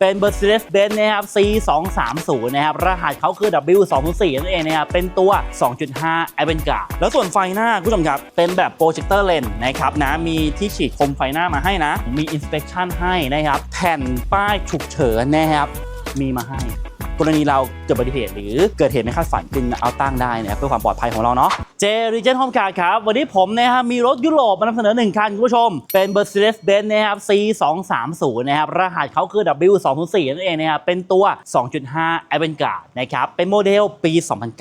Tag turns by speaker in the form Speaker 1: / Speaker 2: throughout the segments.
Speaker 1: เป็น Mercedes-Benz นะครับ C 2 3 0 นะครับ รหัสเขาคือ W 2 4นั่นเองนะครับ เป็นตัว 2.5 Avantgarde แล้วส่วนไฟหน้าคุณผู้ชมครับ เป็นแบบ projector lens นะครับนะ มีที่ฉีดคมไฟหน้ามาให้นะ มี inspection ให้นะครับ แผ่นป้ายฉุกเฉินนะครับ มีมาให้ กรณีเราเกิดอุบัติเหตุหรือเกิดเหตุไม่คาดฝันขึ้นเอาตั้งได้นะครับเพื่อความปลอดภัยของเราเนาะ เจรีเจน Home Car ครับ วันนี้ผมนะครับมีรถยุโรปมานำเสนอหนึ่งคัน คุณผู้ชม เป็น Mercedes-Benz นะครับ C 2 3 0นะครับ รหัสเขาคือ W 2 4นั่นเองนะครับ เป็นตัว 2.5 Avantgarde นะครับ เป็นโมเดลปี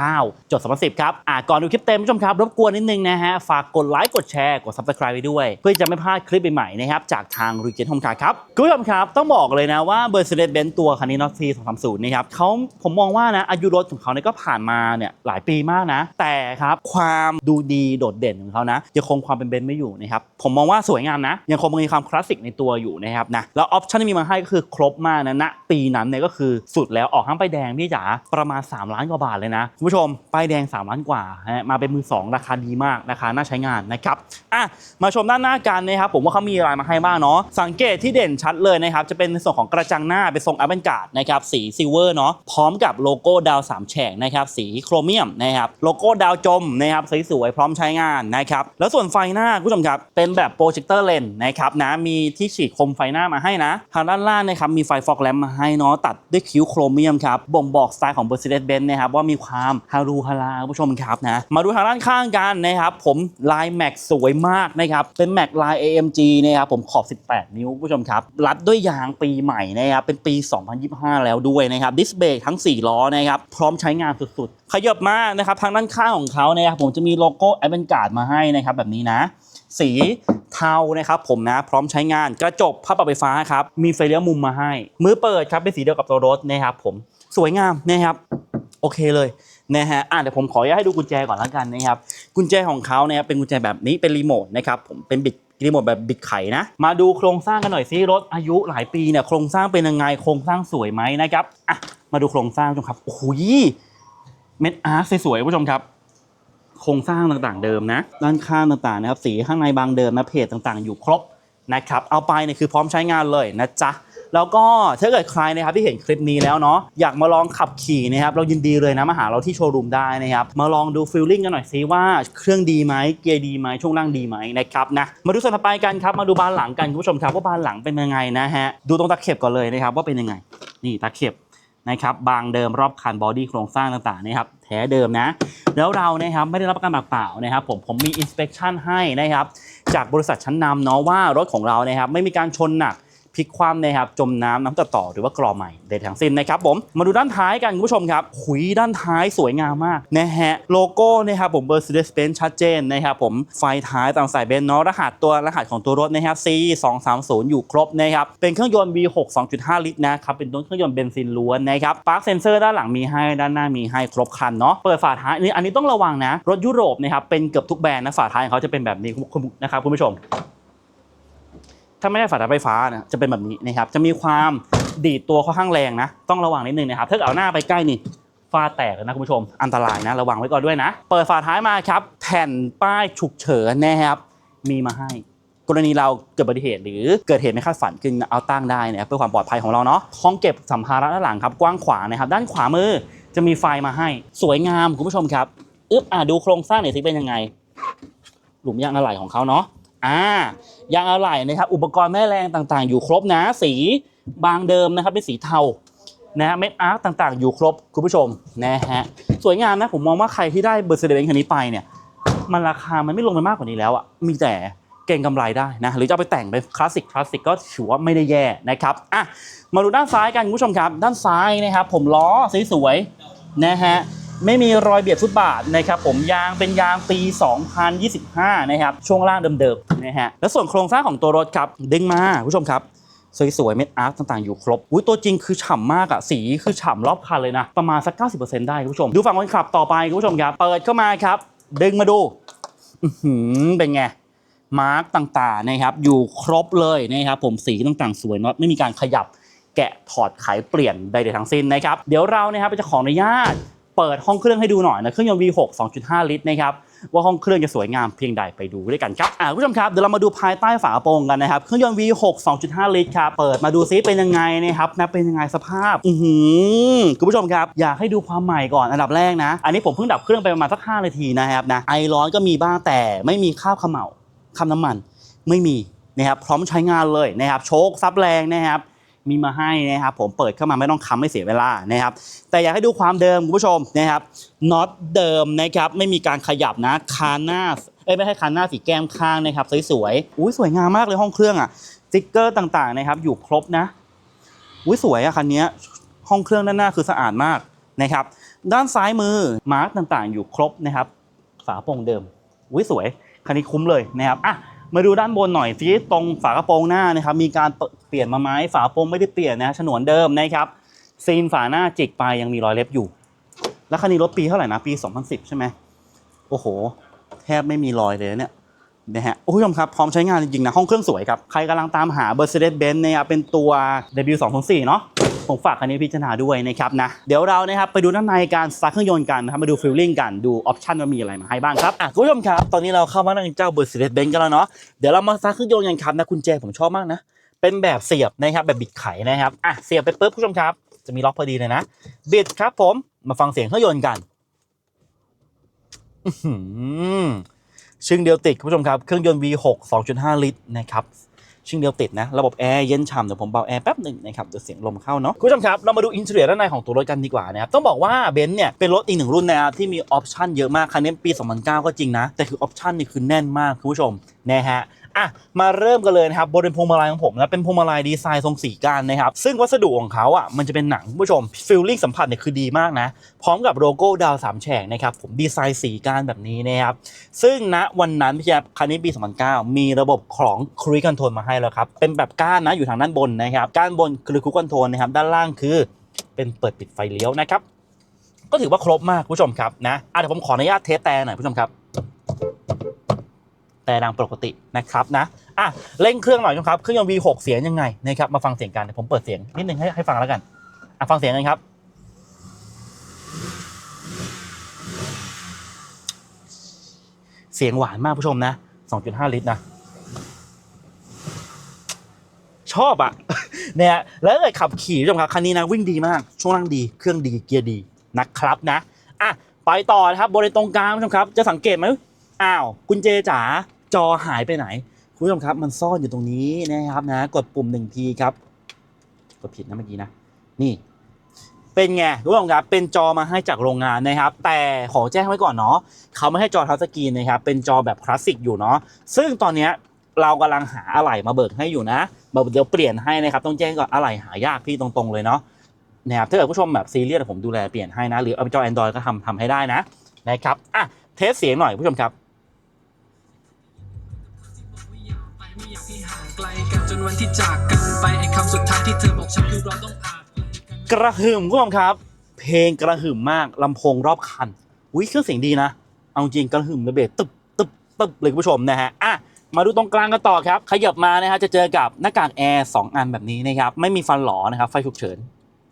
Speaker 1: 2009 จด 2010 ครับ อ่าก่อนดูคลิปเต็มคุณผู้ชมครับ รบกวนนิดนึงนะฮะ ฝากกดไลค์กดแชร์กด Subscribe ไปด้วย เพื่อจะไม่พลาดคลิปใหม่ๆนะครับจากทาง r e g e n Home Car ครับคุณผู้ชมครับต้องบอกเลยนะว่า Mercedes-Benz ตัวคันนี้เนาะ C 2 3 0นะครับเขาผมมองว่านะอายุรถของเขาเนี่ยก็ผ่านมาเนี่ยหลายปีมากนะ แต่ครับความดูดีโดดเด่นของเขานะยังคงความเป็นเบนซ์ไม่อยู่นะครับผมมองว่าสวยงามนะ ยังคงมีความคลาสสิกในตัวอยู่นะครับนะแล้วออปชั่นที่มีมาให้ก็คือครบมากนะณปีนั้นเนี่ยก็คือสุดแล้วออกห้างไปแดงพี่จ๋าประมาณ 3 ล้านกว่าบาทเลยนะคุณผู้ชมป้ายแดง 3 ล้านกว่ามาเป็นมือ 2 ราคาดีมากราคาน่าใช้งานนะครับอะมาชมด้านหน้ากันนะครับผมว่าเขามีอะไรมาให้บ้างเนาะสังเกตที่เด่นชัดเลยนะครับจะเป็นในส่วนของกระจังหน้าเป็นทรงอ v เ n นการ์ดนะครับสีซิลเวอร์เนาะพร้อมกับโลโก้ดาวสามแฉกนะครับสีโครเมียมนะครับโลโก้ดาวจมนะครับสวยๆพร้อมใช้งานนะครับแล้วส่วนไฟหน้าคุณผู้ชมครับเป็นแบบโปรเจคเตอร์เลนนะครับนะมีที่ฉีดคมไฟหน้ามาให้นะทางด้านล่างนะครับมีไฟฟอกแลมมาให้เนาะตัดด้วยคิ้วโครเมียมครับบ่งบอกสไตล์ของ Mercedes-Benz นะครับว่ามีความฮารูฮาราคุณผู้ชมครับนะมาดูทางด้านข้างกันนะครับผมลายแม็กสวยมากนะครับเป็นแม็กลาย AMG นะครับผมขอบ 18 นิ้วคุณผู้ชมครับรัดด้วยยางปีใหม่นะครับเป็นปี 2025 แล้วด้วยนะครับดิสเบรกทั้ง 4 ล้อนะครับพร้อมใช้งานสุดๆ ขยับมานะครับทางด้านข้างของเขานะครับผมจะมีโลโก้ a v a n g a r d มาให้นะครับแบบนี้นะ สีเทานะครับผมนะพร้อมใช้งานกระจกผ้าปรับไฟฟ้าครับมีไฟเลี้ยวมุมมาให้ มือเปิดครับเป็นสีเดียวกับตัวรถนะครับผมสวยงามนะครับโอเคเลยนะฮะอะเดี๋ยวผมขออนุญาตให้ดูกุญแจก่อนแล้วกันนะครับ กุญแจของเขาเนี่ยเป็นกุญแจแบบนี้เป็นรีโมทนะครับผมเป็นบิดรีโมทแบบบิดไขนะ มาดูโครงสร้างกันหน่อยซิรถอายุหลายปีเนี่ยโครงสร้างเป็นยังไงโครงสร้างสวยไหมนะครับอะมาดูโครงสร้างผู้ชมครับโอ้โหเม็ดอาร์ตสวยๆผู้ชมครับ โครงสร้างต่างๆเดิมนะด้านข้างต่างๆนะครับสีข้างในบางเดิมนะเพจต่างๆ อยู่ครบนะครับเอาไปเนี่ยคือพร้อมใช้งานเลยนะจ๊ะแล้วก็ถ้าเกิดใครนะครับที่เห็นคลิปนี้แล้วเนาะอยากมาลองขับขี่นะครับเรายินดีเลยนะมาหาเราที่โชว์รูมได้นะครับมาลองดูฟิลลิ่งกันหน่อยซิว่าเครื่องดีไหมเกียร์ดีไหมช่วงล่างดีไหมนะครับนะมาดูส่วนต่อไปกันครับมาดูบานหลังกันคุณผู้ชมครับว่าบานหลังเป็นยังไงนะฮะดูตรงตะเข็บก่อนเลยนะครับว่าเป็นยังไง นี่ตะเข็บ นะครับบางเดิมรอบคันบอดี้โครงสร้างต่างๆนะครับแท้เดิมนะ แล้วเรานะครับไม่ได้รับประกันปากเปล่านะครับผมผมมีอินสเปกชันให้นะครับจากบริษัทชั้นนำเนาะว่ารถของเรานะครับไม่มีการชนหนัก ลิกคว่ำนะครับจมน้ำน้ำต่อต่อหรือว่ากรอใหม่ใดทั้งสิ้นนะครับผมมาดูด้านท้ายกันคุณผู้ชมครับหุยด้านท้ายสวยงามมากนะฮะโลโก้นะครับผม Mercedes-Benz ชัดเจนนะครับผมไฟท้ายตามสายเบนซ์เนาะรหัสตัวรหัสของตัวรถนะครับ C 2 3 0อยู่ครบนะครับเป็นเครื่องยนต์ V6 2.5 ลิตรนะครับเป็นต้นเครื่องยนต์เบนซินล้วนนะครับปาร์คเซนเซอร์ด้านหลังมีให้ด้านหน้ามีให้ครบคันเนาะเปิดฝาท้ายอันนี้อันนี้ต้องระวังนะรถยุโรปนะครับเป็นเกือบทุกแบรนด์นะฝาท้ายของเขาจะเป็นแบบนี้นะครับคุณผู้ชม ถ้าไม่ได้ฝาท้าไฟฟ้านะจะเป็นแบบนี้นะครับ จะมีความดีดตัวค่อนข้างแรงนะ ต้องระวังนิดนึงนะครับ ถ้าเกิดเอาหน้าไปใกล้นี่ฟ้าแตกเลยนะคุณผู้ชม อันตรายนะ ระวังไว้ก่อนด้วยนะ เปิดฝาท้ายมาครับ แผ่นป้ายฉุกเฉินนะครับ มีมาให้ กรณีเราเกิดอุบัติเหตุหรือเกิดเหตุไม่คาดฝันขึ้นเอาตั้งได้นะครับเพื่อความปลอดภัยของเราเนาะห้องเก็บสัมภาระด้านหลังครับ กว้างขวางนะครับ ด้านขวามือจะมีไฟมาให้ สวยงามคุณผู้ชมครับ อึ๊บอะดูโครงสร้างหน่อยสิเป็นยังไง หลุมยางอะไหล่ของเขาเนาะ อ่ายางอะไหล่นะครับ อุปกรณ์แม่แรงต่างๆ อยู่ครบนะ สีบางเดิมนะครับเป็นสีเทานะฮะเม็ดอาร์ตต่างๆ อยู่ครบคุณผู้ชมนะฮะสวยงามนะผมมองว่าใครที่ได้เบอร์เซเดนคันนี้ไปเนี่ยมันราคามันไม่ลงไปมากกว่านี้แล้วอะมีแต่เก่งกำไรได้นะหรือจะไปแต่งเป็นคลาสสิกคลาสสิกก็ถือว่าไม่ได้แย่นะครับอะมาดูด้านซ้ายกันคุณผู้ชมครับ ด้านซ้ายนะครับ ผมล้อสวยๆนะฮะ ไม่มีรอยเบียดฟุตบาทนะครับผมยางเป็นยางปี 2025 นะครับช่วงล่างเดิมๆนะฮะแล้วส่วนโครงสร้างของตัวรถครับ ดึงมาคุณผู้ชมครับสวยๆเม็ดอาร์ตต่างๆ อยู่ครบอุ้ยตัวจริงคือฉ่ำมากอะสีคือฉ่ำรอบคันเลยนะ ประมาณสัก 90%ได้คุณผู้ชม ดูฝั่งคนขับต่อไปคุณผู้ชมครับ เปิดเข้ามาครับ ดึงมาดูอื้อเป็นไง มาร์กต่างๆนะครับ อยู่ครบเลยนะครับผมสีต่างๆ สวยเนาะไม่มีการขยับแกะถอดไขเปลี่ยนใดๆทั้งสิ้นนะครับ เดี๋ยวเรานะครับจะขออนุญาต เปิดห้องเครื่องให้ดูหน่อยนะเครื่องยนต์ V6 2.5 ลิตรนะครับว่าห้องเครื่องจะสวยงามเพียงใดไปดูด้วยกันครับอ่าคุณผู้ชมครับเดี๋ยวเรามาดูภายใต้ฝากระโปรงกันนะครับเครื่องยนต์ V6 2.5 ลิตรครับเปิดมาดูซิเป็นยังไงนะครับนะเป็นยังไงสภาพอือหือคุณผู้ชมครับอยากให้ดูความใหม่ก่อนอันดับแรกนะ อันนี้ผมเพิ่งดับเครื่องไปประมาณสัก5นาทีนะครับนะไอร้อนก็มีบ้างแต่ไม่มีคราบเขม่าคราน้ำมันไม่มีนะครับพร้อมใช้งานเลยนะครับโชคซับแรงนะครับ มีมาให้นะครับผมเปิดเข้ามาไม่ต้องค้ำไม่เสียเวลานะครับ แต่อยากให้ดูความเดิมคุณผู้ชมนะครับน็อตเดิมนะครับไม่มีการขยับนะคานหน้าเอ้ยไม่ใช่คานหน้าสีแก้มข้างนะครับสวยๆอุ้ยสวยงามมากเลยห้องเครื่องอะสติ๊กเกอร์ต่างๆนะครับ อยู่ครบนะอุ้ยสวยอะคันนี้ห้องเครื่องด้านหน้าคือสะอาดมากนะครับ ด้านซ้ายมือมาร์กต่างๆ อยู่ครบนะครับ ฝาโปรงเดิมอุ้ยสวยคันนี้คุ้มเลยนะครับอะ มาดูด้านบนหน่อยสิตรงฝากระโปรงหน้านะครับมีการเปลี่ยนมาไหมฝากระโปรงไม่ได้เปลี่ยนนะฉนวนเดิมนะครับซีนฝาหน้าจิกไปยังมีรอยเล็บอยู่ แล้วคันนี้รถปีเท่าไหร่นะปี 2010 ใช่ไหมโอ้โห แทบไม่มีรอยเลยเนี่ยนะฮะโอ้ยผู้ชมครับ พร้อมใช้งานจริงๆนะ ห้องเครื่องสวยครับ ใครกำลังตามหา Mercedes-Benz นะครับเป็นตัว W204 เนาะ ผมฝากคันนี้พิจารณาด้วยนะครับนะเดี๋ยวเรานะครับไปดูด้านในการสตาร์ทเครื่องยนต์กันนะครับมาดูฟิลลิ่งกันดูออปชันว่ามีอะไรมาให้บ้างครับอะคุณผู้ชมครับตอนนี้เราเข้ามาในเจ้า Mercedes-Benz กันแล้วเนาะเดี๋ยวเรามาสตาร์ทเครื่องยนต์กันครับนะคุณแจผมชอบมากนะเป็นแบบเสียบนะครับแบบบิดไขนะครับอะเสียบไปปุ๊บผู้ชมครับ จะมีล็อกพอดีเลยนะบิดครับผมมาฟังเสียงเครื่องยนต์กันอื้อหือชึ่งเดียวติดคุณผู้ชมครับเครื่องยนต์ V6 2.5 ลิตรนะครับ ชิ่งเดียวติดนะ ระบบแอร์เย็นฉ่ำเดี๋ยวผมเบาแอร์แป๊บหนึ่งนะครับเดี๋ยวเสียงลมเข้าเนาะคุณผู้ชมครับ เรามาดูอินเทอร์เน็ตด้านในของตัวรถกันดีกว่านะครับต้องบอกว่าเบนซ์เนี่ยเป็นรถอีกหนึ่งรุ่นนะครับที่มีออปชันเยอะมากคันนี้ปี 2009 ก็จริงนะแต่คือออปชันนี่คือแน่นมากคุณผู้ชมนะฮะ อะมาเริ่มกันเลยนะครับบนเป็นพวงมาลัยของผมนะเป็นพวงมาลัยดีไซน์ทรงสีก้านนะครับซึ่งวัสดุของเขาอะมันจะเป็นหนังผู้ชมฟิลลิ่งสัมผัสเนี่ยคือดีมากนะ พร้อมกับโลโก้ดาวสามแฉกนะครับผมดีไซน์สีก้านแบบนี้นะครับซึ่งณวันนั้นพี่แจ๊บคันนี้ปี 2009 มีระบบของครูคอนโทรลมาให้แล้วครับเป็นแบบก้านนะอยู่ทางด้านบนนะครับก้านบนคือครูคอนโทรลนะครับด้านล่างคือเป็นเปิดปิดไฟเลี้ยวนะครับก็ถือว่าครบมากผู้ชมครับนะอะเดี๋ยวผมขออนุญาตเทสแต่หน่อยผู้ชมครับ แต่ดังปกตินะครับนะอะเร่งเครื่องหน่อยครับเครื่องยนต์ V6 เสียงยังไงนะครับมาฟังเสียงกันเดี๋ยวผมเปิดเสียงนิดนึงให้ให้ฟังแล้วกันอะฟังเสียงกันครับเสียงหวานมากผู้ชมนะ 2.5 ลิตรนะ ชอบอะเนี่ยแล้วเกิดขับขี่ผู้ชมครับ คันนี้นะวิ่งดีมาก ช่วงล่างดี เครื่องดี เกียร์ดีนะครับนะ อะ ไปต่อนะครับ บริเวณตรงกลางผู้ชมครับ จะสังเกตไหม อ้าวกุญแจจ๋าจอหายไปไหน คุณผู้ชมครับ มันซ่อนอยู่ตรงนี้นะครับนะ กดปุ่มหนึ่งทีครับ กดผิดนะเมื่อกี้นะ นี่ เป็นไงคุณผู้ชมครับ เป็นจอมาให้จากโรงงานนะครับ แต่ขอแจ้งไว้ก่อนเนาะเขาไม่ให้จอทัชสกรีนนะครับ เป็นจอแบบคลาสสิกอยู่เนาะซึ่งตอนเนี้ยเรากำลังหาอะไหล่มาเบิกให้อยู่นะเดี๋ยวเปลี่ยนให้นะครับ ต้องแจ้งก่อนอะไหล่หายากพี่ตรงๆเลยเนาะนะครับถ้าเกิดผู้ชมแบบซีเรียสผมดูแลเปลี่ยนให้นะ หรือเอาไปจอ Android ก็ทำทำให้ได้นะนะครับอะเทสเสียงหน่อยผู้ชมครับ
Speaker 2: วันที่จากกันไปไอ้คำสุดท้ายที่เธอบอกฉันคือเราต้องผ่านไปกัน
Speaker 1: กระหึ่มคุณผู้ชมครับ เพลงกระหึ่มมากลำโพงรอบคันอุ้ยเครื่องเสียงดีนะ เอาจริงกระหึ่มระเบิดตึบตึบตึบเลยคุณผู้ชมนะฮะอะมาดูตรงกลางกันต่อครับ ขยับมานะฮะจะเจอกับหน้ากากแอร์สองอันแบบนี้นะครับไม่มีฟันหลอนะครับไฟฉุกเฉิน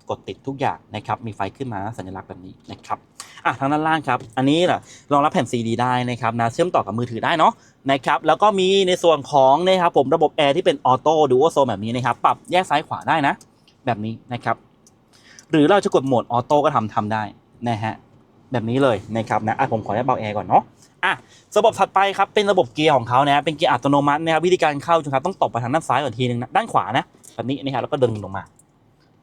Speaker 1: กดติดทุกอย่างนะครับมีไฟขึ้นมาสัญลักษณ์แบบนี้นะครับ อะทางด้านล่างครับ อันนี้แหละรองรับแผ่นซีดีได้นะครับนะเชื่อมต่อกับมือถือได้เนาะนะครับแล้วก็มีในส่วนของนะครับผมระบบแอร์ที่เป็นออโต้ดูโอโซแบบนี้นะครับปรับแยกซ้ายขวาได้นะ แบบนี้นะครับ หรือเราจะกดโหมดออโต้ก็ทำทำได้นะฮะแบบนี้เลยนะครับนะอะผมขออนุญาตเบาแอร์ก่อนเนาะอะระบบถัดไปครับเป็นระบบเกียร์ของเขานะเป็นเกียร์อัตโนมัตินะครับวิธีการเข้าจุครับต้องตบไปทางด้านซ้ายก่อนทีนึงนะด้านขวานะแบบนี้นะครับแล้วก็ดึงลงมา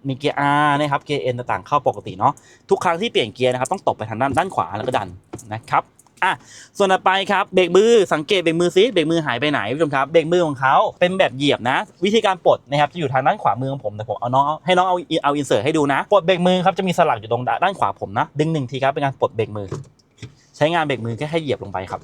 Speaker 1: มีเกียร์ R นะครับ เกียร์ N ต่างๆเข้าปกติเนาะ ทุกครั้งที่เปลี่ยนเกียร์นะครับต้องตบไปทางด้านด้านขวาแล้วก็ดันนะครับ อะ ส่วนต่อไปครับเบรกมือ สังเกตเบรกมือซิ เบรกมือหายไปไหนผู้ชมครับ เบรกมือของเขาเป็นแบบเหยียบนะ วิธีการปลดนะครับจะอยู่ทางด้านขวามือของผมแต่ผมเอาน้องให้น้องเอาเอาอินเสิร์ตให้ดูนะ ปลดเบรกมือครับจะมีสลักอยู่ตรงด้านขวาผมนะ ดึงหนึ่งทีครับเป็นการปลดเบรกมือ ใช้งานเบรกมือแค่ให้เหยียบลงไปครับ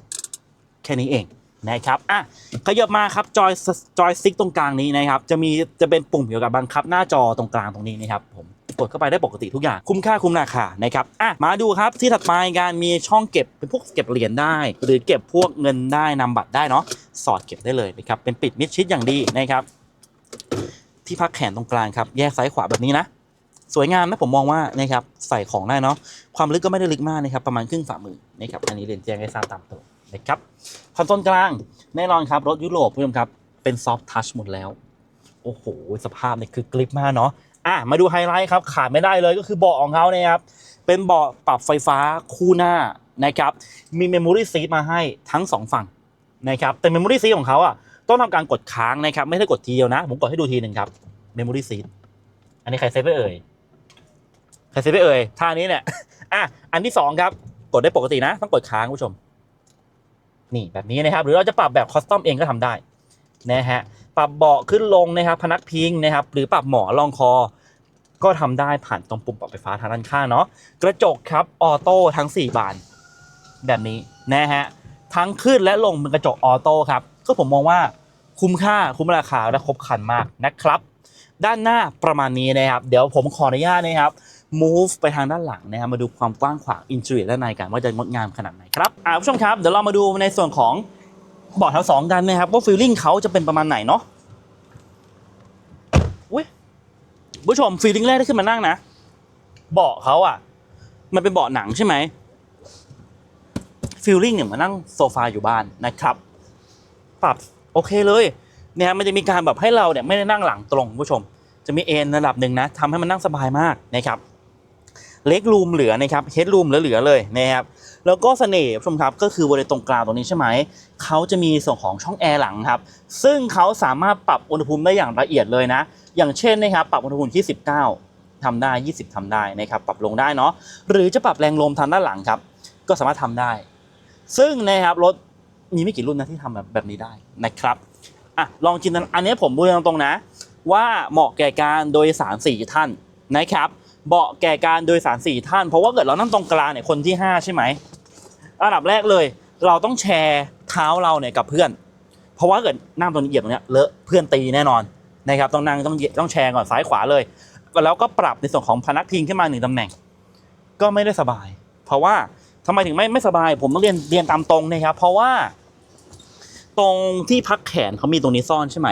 Speaker 1: แค่นี้เอง นะครับอะขยับมาครับจอยจอยสติ๊กตรงกลางนี้นะครับ จะมีจะเป็นปุ่มเกี่ยวกับบังคับหน้าจอตรงกลางตรงนี้นะครับผมกดเข้าไปได้ปกติทุกอย่างคุ้มค่าคุ้มราคานะครับอะมาดูครับที่ถัดไปการมีช่องเก็บเป็นพวกเก็บเหรียญได้ หรือเก็บพวกเงินได้นำบัตรได้เนาะสอดเก็บได้เลยนะครับเป็นปิดมิดชิดอย่างดีนะครับ ที่พักแขนตรงกลางครับแยกซ้ายขวาแบบนี้นะสวยงามนะผมมองว่านะครับใส่ของได้เนาะความลึกก็ไม่ได้ลึกมากนะครับประมาณครึ่งฝ่ามือนะครับอันนี้เรียนแจ้งให้ทราบตามตัว นะครับคอนโซลกลางแน่นอนครับ รถยุโรปผู้ชมครับ เป็นซอฟท์ทัชหมดแล้ว โอ้โห สภาพเนี่ยคือกริปมากเนาะอะมาดูไฮไลท์ครับขาดไม่ได้เลยก็คือเบาะของเขาเนี่ยครับ เป็นเบาะปรับไฟฟ้าคู่หน้านะครับ มีเมมโมรี่ซีทมาให้ทั้งสองฝั่งนะครับแต่เมมโมรี่ซีทของเขาอะต้องทำการกดค้างนะครับ ไม่ได้กดทีเดียวนะ ผมกดให้ดูทีหนึ่งครับเมมโมรี่ซีทอันนี้ใครเซฟไปเอ่ยใครเซฟไปเอ่ยท่านี้เนี่ยอะอันที่สองครับกดได้ปกตินะ ต้องกดค้างคุณผู้ชม นี่แบบนี้นะครับ หรือเราจะปรับแบบคอสตอมเองก็ทำได้นะฮะปรับเบาะขึ้นลงนะครับ พนักพิงนะครับ หรือปรับหมอนรองคอ ก็ทำได้ผ่านตรงปุ่มปรับไฟฟ้าทางด้านข้างเนาะกระจกครับออโต้ทั้ง 4 บาน แบบนี้นะฮะทั้งขึ้นและลงเป็นกระจกออโต้ครับก็ผมมองว่าคุ้มค่าคุ้มราคาและครบคันมากนะครับ ด้านหน้าประมาณนี้นะครับ เดี๋ยวผมขออนุญาตนะครับ move ไปทางด้านหลังนะครับมาดูความกว้างขวางอินเทอร์ด้านในกันว่าจะงดงามขนาดไหนครับอ่าผู้ชมครับเดี๋ยวเรามาดูในส่วนของเบาะทั้งสองกันนะครับว่าฟีลลิ่งเขาจะเป็นประมาณไหนเนาะอุ้ยผู้ชมฟีลลิ่งแรกที่ขึ้นมานั่งนะเบาะเขาอะ มันเป็นเบาะหนังใช่ไหมฟีลลิ่งเนี่ยมือนนั่งโซฟาอยู่บ้านนะครับ ปรับโอเคเลยเนี่ยมันจะมีการแบบให้เราเนี่ยไม่ได้นั่งหลังตรงคุณผู้ชม จะมีเอนระดับหนึ่งนะทำให้มันนั่งสบายมากนะครับ เล็กรูมเหลือนะครับเฮดรูมเหลือๆเลยนะครับแล้วก็เสน่ห์ชมครับก็คือบริเวณตรงกลางตรงนี้ใช่ไหมเขาจะมีส่วนของช่องแอร์หลังครับซึ่งเขาสามารถปรับอุณหภูมิได้อย่างละเอียดเลยนะ อย่างเช่นนะครับปรับอุณหภูมิที่ 19ทำได้ 20ทำได้นะครับปรับลงได้เนาะหรือจะปรับแรงลมทางด้านหลังครับก็สามารถทำได้ ซึ่งนะครับรถมีไม่กี่รุ่นนะที่ทำแบบแบบนี้ได้นะครับอะลองจินตนาอันนี้ผมพูดตรงๆนะ ว่าเหมาะแก่การโดยสารสี่ท่านนะครับ เบาะแก่การโดยสารสี่ท่าน เพราะว่าเกิดเรานั่งตรงกลางเนี่ยคนที่ห้าใช่ไหมอันดับแรกเลย เราต้องแชร์เท้าเราเนี่ยกับเพื่อน เพราะว่าเกิดนั่งตรงนี้เหยียบตรงเนี้ยเลอะเพื่อนตีแน่นอนนะครับต้องนั่งต้องต้องแชร์ก่อนซ้ายขวาเลย แล้วก็ปรับในส่วนของพนักพิงขึ้นมาหนึ่งตำแหน่ง ก็ไม่ได้สบาย เพราะว่าทำไมถึงไม่ไม่สบาย ผมต้องเรียนเรียนตามตรงนะครับ เพราะว่า ตรงที่พักแขนเขามีตรงนี้ซ่อนใช่ไหม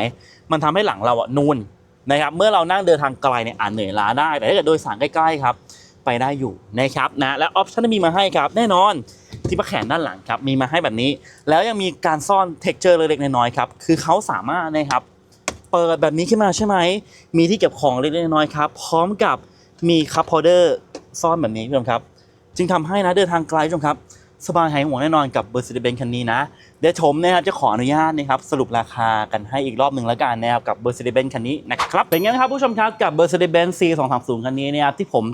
Speaker 1: มันทำให้หลังเราอะนูน นะครับเมื่อเรานั่งเดินทางไกลเนี่ยอาจเหนื่อยล้าได้ แต่ถ้าเกิดโดยสารใกล้ๆครับไปได้อยู่นะครับนะและออปชั่นที่มีมาให้ครับ แน่นอนที่พักแขนด้านหลังครับมีมาให้แบบนี้ แล้วยังมีการซ่อนเท็กเจอร์เล็กๆน้อยๆครับคือเขาสามารถนะครับเปิดแบบนี้ขึ้นมาใช่ไหมมีที่เก็บของเล็กๆน้อยๆครับพร้อมกับมีคัพพอเดอร์ซ่อนแบบนี้คุณผู้ชมครับ จึงทำให้นะเดินทางไกลคุณผู้ชมครับ สบายหายห่วงแน่นอนกับ Mercedes-Benz คันนี้นะเดี๋ยวผมนะครับจะขออนุญาตนะครับสรุปราคากันให้อีกรอบหนึ่งแล้วกันนะครับกับ Mercedes-Benz คันนี้นะครับเป็นไงนะครับผู้ชมครับกับ Mercedes-Benz C230 คันนี้นะครับที่ผม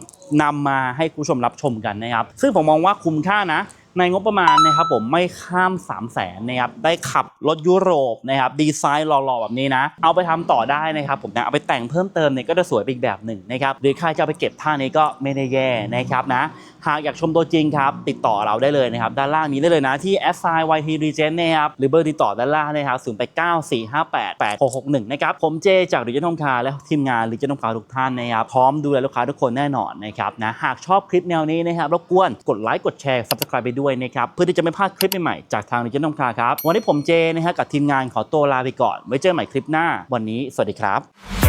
Speaker 1: นำมาให้ผู้ชมรับชมกันนะครับซึ่งผมมองว่าคุ้มค่านะในงบประมาณนะครับผมไม่ข้าม 3 0 0แสนนะครับได้ขับรถยุโรปนะครับดีไซน์หล่อๆแบบนี้นะ เอาไปทำต่อได้นะครับผมนะเอาไปแต่งเพิ่มเติมเนี่ยก็จะสวยไปอีกแบบหนึ่งนะครับหรือใครจะไปเก็บท่านี้ก็ไม่ได้แย่นะครับนะ หากอยากชมตัวจริงครับ ติดต่อเราได้เลยนะครับ ด้านล่างนี้ได้เลยนะ ที่ s i y t Regen นะครับหรือเบอร์ติดต่อด้านล่างนะครับ0 8 9 4 5 8 8 6 6 1นะครับ ผมเจจากดิจิทัลคาและทีมงานดิจิทัลคาทุกท่านนะครับพร้อมดูแลลูกค้าทุกคนแน่นอนนะครับนะหากชอบคลิปแนวนี้นะครับรบกวนกดไลค์กดแชร์ subscribe ไปด้วยนะครับเพื่อที่จะไม่พลาดคลิปใหม่ๆจากทางดิจิทัลคาครับวันนี้ผมเจนะฮะกับทีมงานขอตัวลาไปก่อน ไว้เจอกันใหม่คลิปหน้าวันนี้สวัสดีครับ